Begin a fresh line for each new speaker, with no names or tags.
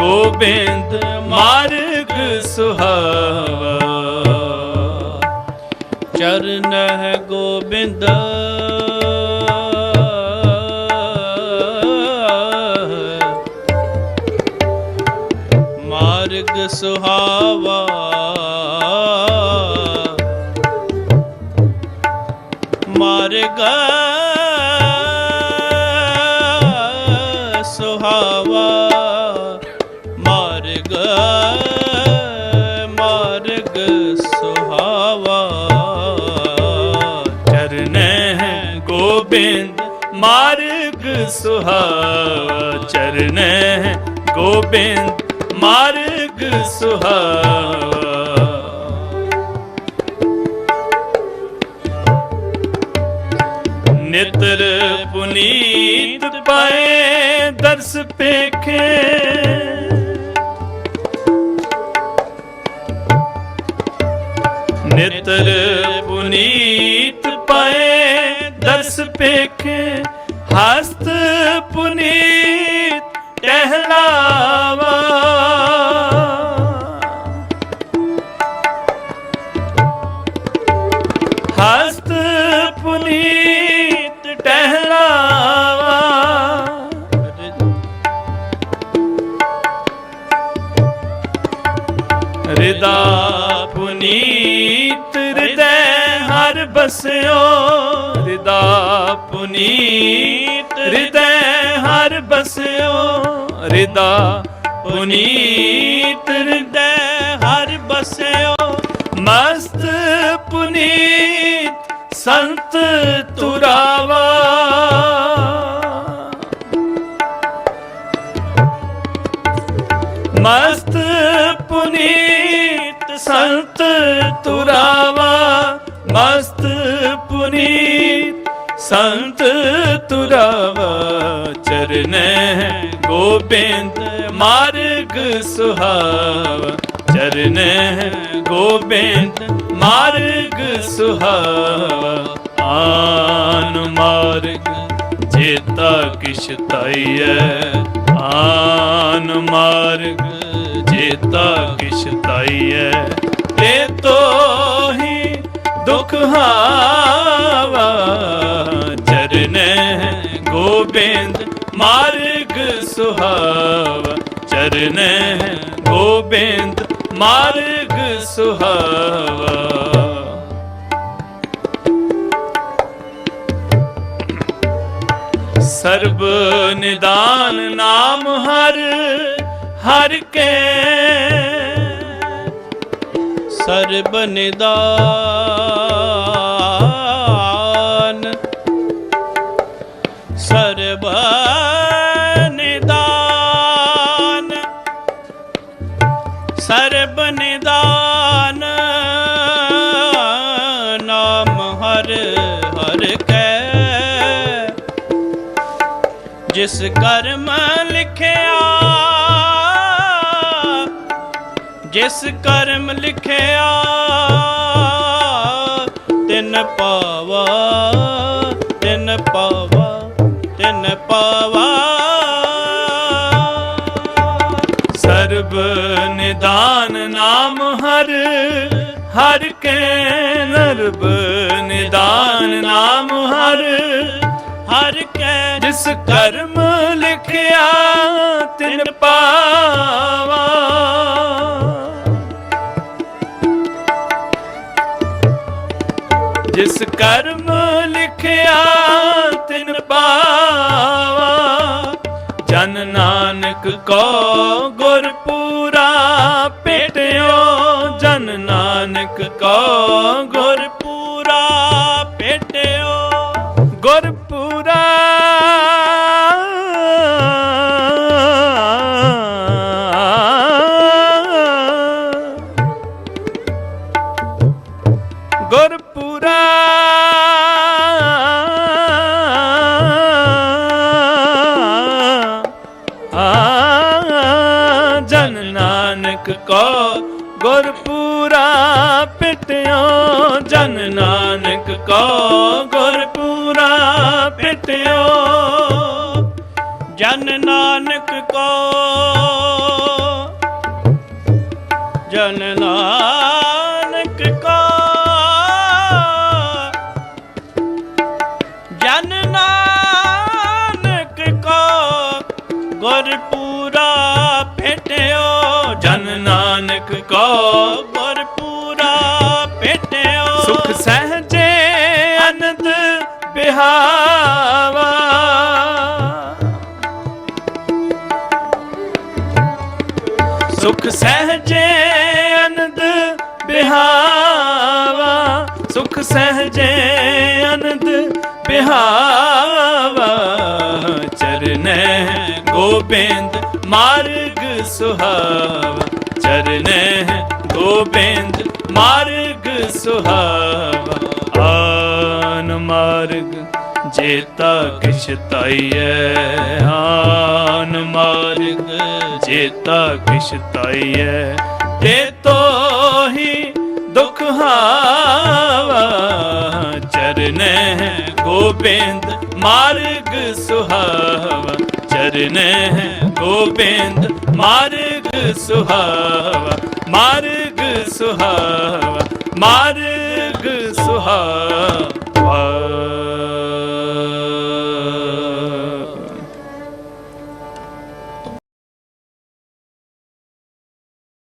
ਗੋਬਿੰਦ ਮਾਰਗ ਸੁਹਾਵਾ। ਚਰਨ ਹੈ ਗੋਬਿੰਦ। ਮਾਰਗ ਸੁਹਾਵਾ। ਮਾਰਗ ਮਾਰਗ ਸੁਹਾਵਾ, ਚਰਨੈ ਗੋਬਿੰਦ, ਮਾਰਗ ਸੁਹਾਵਾ। ਨਿਤਰ ਪੁਨੀਤ ਪਾਏ ਦਰਸ ਪੇਖੇ। ਨਿਤਰ ਪੁਨੀਤ ਪਾਏ ਦਰਸ ਪੇਖੇ। ਹਸਤ ਪੁਨੀਤ ਟਹਿਲਾਵਾ ਹਸਤ ਪੁਨੀਤ ਟਹਿਲਾਵਾ ਰਿਦਾ ਪੁਨੀਤ ਹਿਰਦੈ ਹਰ ਬਸਿਓ ਰਿਦਾ ਪੁਨੀਤ ਹਿਰਦੈ ਹਰ ਬਸਿਓ, ਰਿਦਾ ਪੁਨੀਤ ਹਿਰਦੈ ਹਰ ਬਸਿਓ। ਮਸਤ ਪੁਨੀਤ ਸੰਤ ਤੁਰਾਵਾ। ਮਸਤ ਪੁਨੀਤ ਸੰਤ ਤੁਰਾਵਾ। ਮਸਤ ਪੁਨੀਤ ਸੰਤ ਤੁਰਾਵਾ ਚਰਨੈ ਗੋਬਿੰਦ ਮਾਰਗ ਸੁਹਾਵਾ। ਚਰਨੈ ਗੋਬਿੰਦ ਮਾਰਗ ਸੁਹਾਵਾ। ਆਨ ਮਾਰਗ ਜੇਤਾ ਕਿਛ ਤਾਈਐ ਆਨ ਮਾਰਗ ਜੇਤਾ ਕਿਛ ਤਾਈਐ ਤੇ ਤੋਹੀ ਦੁਖ ਹਾਵਾ। ਮਾਰਗ ਸੁਹਾਵਾ ਚਰਨੈ ਗੋਬਿੰਦ ਮਾਰਗ ਸੁਹਾਵਾ। ਸਰਬ ਨਿਦਾਨ ਨਾਮ ਹਰ ਹਰ ਕੇ। ਸਰਬ ਨਿਦਾਨ ਸਰਬ ਨਿਦਾਨ ਨਾਮ ਹਰ ਹਰ ਕੈ। ਜਿਸ ਕਰਮ ਲਿਖਿਆ, ਜਿਸ ਕਰਮ ਲਿਖਿਆ, ਤਿਨ ਪਾਵਾ ਤਿਨ ਪਾਵਾ ਤਿਨ ਪਾਵਾ। ਸਰਬ ਨਿਦਾਨ ਨਾਮ ਹਰ ਹਰ ਕੇ ਨਰਬ ਨਿਦਾਨ ਨਾਮ ਹਰ ਹਰ ਕੈ ਜਿਸ ਕਰਮ ਲਿਖਿਆ ਤਿਨ ਪਾਵਾ। ਜਿਸ ਕਰਮ ਲਿਖਿਆ ਤਿਨ ਪਾਵਾ। ਜਨ ਨਾਨਕ ਕੋ ਗੁਰਪੁਰ ਔਰ ਪੂਰਾ ਪਿਟਿਓ ਜਨ ਨਾਨਕ ਕੋ ਗੁਰ ਪੂਰਾ ਪਿਟਿਓ ਜਨ ਨਾਨਕ ਕੋ। ਜਨ ਨਾਨਕ ਨਾਨਕ ਪੂਰਾ ਭੇਟਿਓ ਸੁਖ ਸਹਜੇ ਅਨੰਦ ਬਿਹਾਵਾ ਸੁਖ ਸਹਜੇ ਅਨੰਦ ਬਿਹਾਵਾ ਸੁਖ ਸਹਜੇ ਅਨੰਦ ਬਿਹਾਵਾ ਚਰਨੈ ਗੋਬਿੰਦ ਮਾਰਗ ਸੁਹਾਵਾ। ਚਰਨੈ ਗੋਬਿੰਦ, ਮਾਰਗ ਸੁਹਾਵਾ, ਆਨ ਮਾਰਗ, ਜੇਤਾ ਕਿਛ ਤਾਈਐ। ਆਨ ਮਾਰਗ, ਜੇਤਾ ਕਿਛ ਤਾਈਐ। ਤੇ ਤੋ ਹੀ ਦੁਖ ਹਾਵਾ, ਚਰਨੈ ਗੋਬਿੰਦ, ਮਾਰਗ ਸੁਹਾਵਾ। ਚਰਨੈ ਗੋਬਿੰਦ, ਮਾਰਗ ਸੁਹਾਵਾ। ਮਾਰਗ ਸੁਹਾਵਾ ਮਾਰਗ ਸੁਹਾਵਾ।